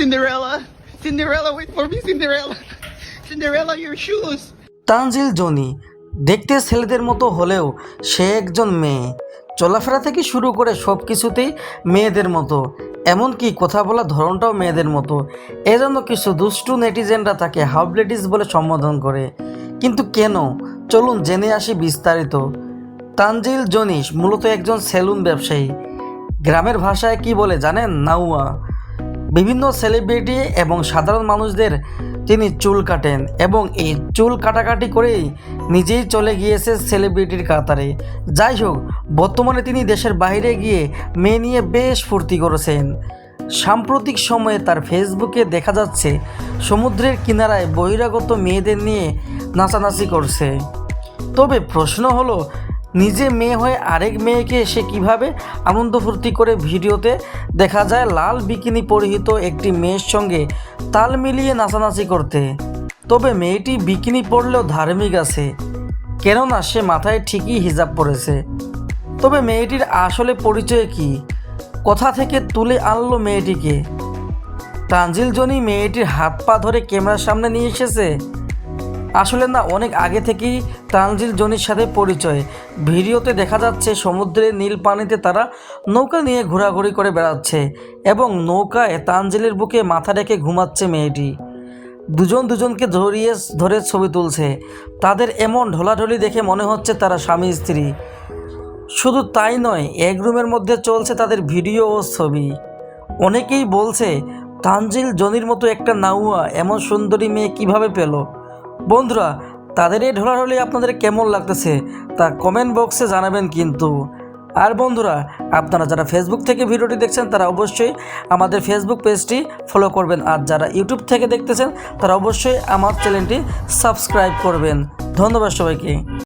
Cinderella. Cinderella, wait for me, Cinderella. Cinderella, your shoes. Tanzil Jony দেখতে ছেলেদের মতো হলেও সে একজন মেয়ে। চলাফেরা থেকে শুরু করে সব কিছুতেই মেয়েদের মতো। এমনকি কথা বলার ধরনটাও মেয়েদের মতো। এজন্য কিছু দুষ্টু নেটিজেনরা তাকে হাফ লেডিস বলে সম্বোধন করে। কিন্তু কেন? চলুন জেনে আসি বিস্তারিত। তানজিল জনিস মূলত একজন সেলুন ব্যবসায়ী। গ্রামের ভাষায় কি বলে জানেন? নাউয়া বিভিন্ন সেলিব্রিটি এবং সাধারণ মানুষদের তিনি চুল কাটেন এবং এই চুল কাটাকাটি করেই নিজেই চলে গিয়েছে সেলিব্রিটির কাতারে। যাই হোক, বর্তমানে তিনি দেশের বাইরে গিয়ে মেয়ে নিয়ে বেশ ফুর্তি করেছেন। সাম্প্রতিক সময়ে তার ফেসবুকে দেখা যাচ্ছে, সমুদ্রের কিনারায় বহিরাগত মেয়েদের নিয়ে নাচানাচি করছে। তবে প্রশ্ন হলো নিজে মেয়ে হয়ে আরেক মেয়েকে সে কীভাবে আনন্দ ফুর্তি করে ভিডিওতে দেখা যায়, লাল বিকিনি পরিহিত একটি মেয়ের সঙ্গে তাল মিলিয়ে নাচানাচি করতে। তবে মেয়েটি বিকিনি পরলেও ধার্মিক আছে, কেননা সে মাথায় ঠিকই হিজাব পরেছে। তবে মেয়েটির আসলে পরিচয় কি? কোথা থেকে তুলে আনলো মেয়েটিকে। তানজিল জনি মেয়েটির হাত পা ধরে ক্যামেরার সামনে নিয়ে এসেছে? আসলে না, অনেক আগে থেকেই তানজিল জনির সাথে পরিচয়। ভিডিওতে দেখা যাচ্ছে সমুদ্রের নীল পানিতে তারা নৌকা নিয়ে ঘোরাঘুরি করে বেড়াচ্ছে এবং নৌকায় তানজিলের বুকে মাথা রেখে ঘুমাচ্ছে মেয়েটি। দুজন দুজনকে ধরিয়ে, ধরে ছবি তুলছে। তাদের এমন ঢোলাঢলি দেখে মনে হচ্ছে তারা স্বামী, স্ত্রী। শুধু তাই নয়, এক রুমের মধ্যে চলছে তাদের ভিডিও ও ছবি। অনেকেই বলছে তানজিল জনির মতো একটা নাউয়া এমন সুন্দরী মেয়ে কীভাবে পেল? বন্ধুরা, তাদের এই ঢোলাঢলি আপনাদের কেমন লাগতেছে তা কমেন্ট বক্সে জানাবেন কিন্তু। আর বন্ধুরা, আপনারা যারা ফেসবুক থেকে ভিডিওটি দেখছেন, তারা অবশ্যই আমাদের ফেসবুক পেজটি ফলো করবেন। আর যারা ইউটিউব থেকে দেখতেছেন, তারা অবশ্যই আমার চ্যানেলটি সাবস্ক্রাইব করবেন। ধন্যবাদ সবাইকে।